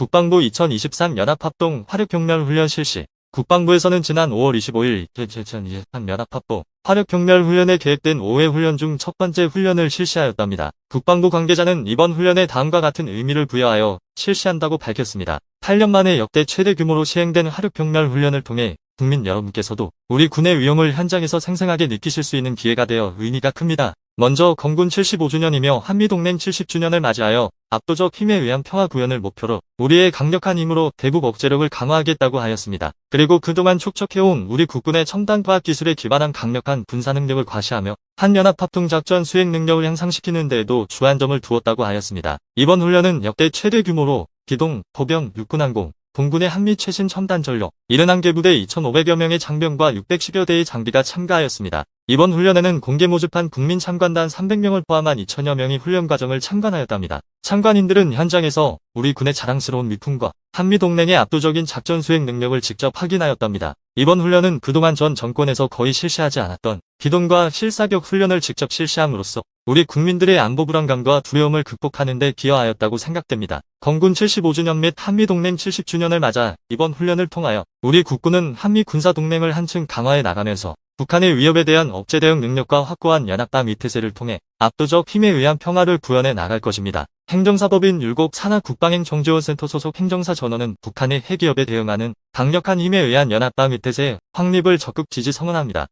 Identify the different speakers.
Speaker 1: 국방부 2023 연합합동 화력경멸 훈련 실시. 국방부에서는 지난 5월 25일 2023 연합합동 화력경멸 훈련에 계획된 5회 훈련 중 첫 번째 훈련을 실시하였답니다. 국방부 관계자는 이번 훈련에 다음과 같은 의미를 부여하여 실시한다고 밝혔습니다. 8년 만에 역대 최대 규모로 시행된 화력경멸 훈련을 통해 국민 여러분께서도 우리 군의 위용을 현장에서 생생하게 느끼실 수 있는 기회가 되어 의미가 큽니다. 먼저 건군 75주년이며 한미동맹 70주년을 맞이하여 압도적 힘에 의한 평화 구현을 목표로 우리의 강력한 힘으로 대북 억제력을 강화하겠다고 하였습니다. 그리고 그동안 촉척해온 우리 국군의 첨단 과학 기술에 기반한 강력한 군사 능력을 과시하며 한연합 합동 작전 수행 능력을 향상시키는 데에도 주안점을 두었다고 하였습니다. 이번 훈련은 역대 최대 규모로 기동, 포병, 육군항공, 공군의 한미 최신 첨단 전력 71개 부대 2,500여 명의 장병과 610여 대의 장비가 참가하였습니다. 이번 훈련에는 공개 모집한 국민 참관단 300명을 포함한 2천여 명이 훈련 과정을 참관하였답니다. 참관인들은 현장에서 우리 군의 자랑스러운 미풍과 한미 동맹의 압도적인 작전 수행 능력을 직접 확인하였답니다. 이번 훈련은 그동안 전 정권에서 거의 실시하지 않았던 기동과 실사격 훈련을 직접 실시함으로써 우리 국민들의 안보 불안감과 두려움을 극복하는 데 기여하였다고 생각됩니다. 건군 75주년 및 한미 동맹 70주년을 맞아 이번 훈련을 통하여 우리 국군은 한미 군사 동맹을 한층 강화해 나가면서 북한의 위협에 대한 억제 대응 능력과 확고한 연합방 위태세를 통해 압도적 힘에 의한 평화를 구현해 나갈 것입니다. 행정사법인 율곡 산하 국방행 정지원센터 소속 행정사 전원은 북한의 핵위협에 대응하는 강력한 힘에 의한 연합방 위태세 확립을 적극 지지 선언합니다.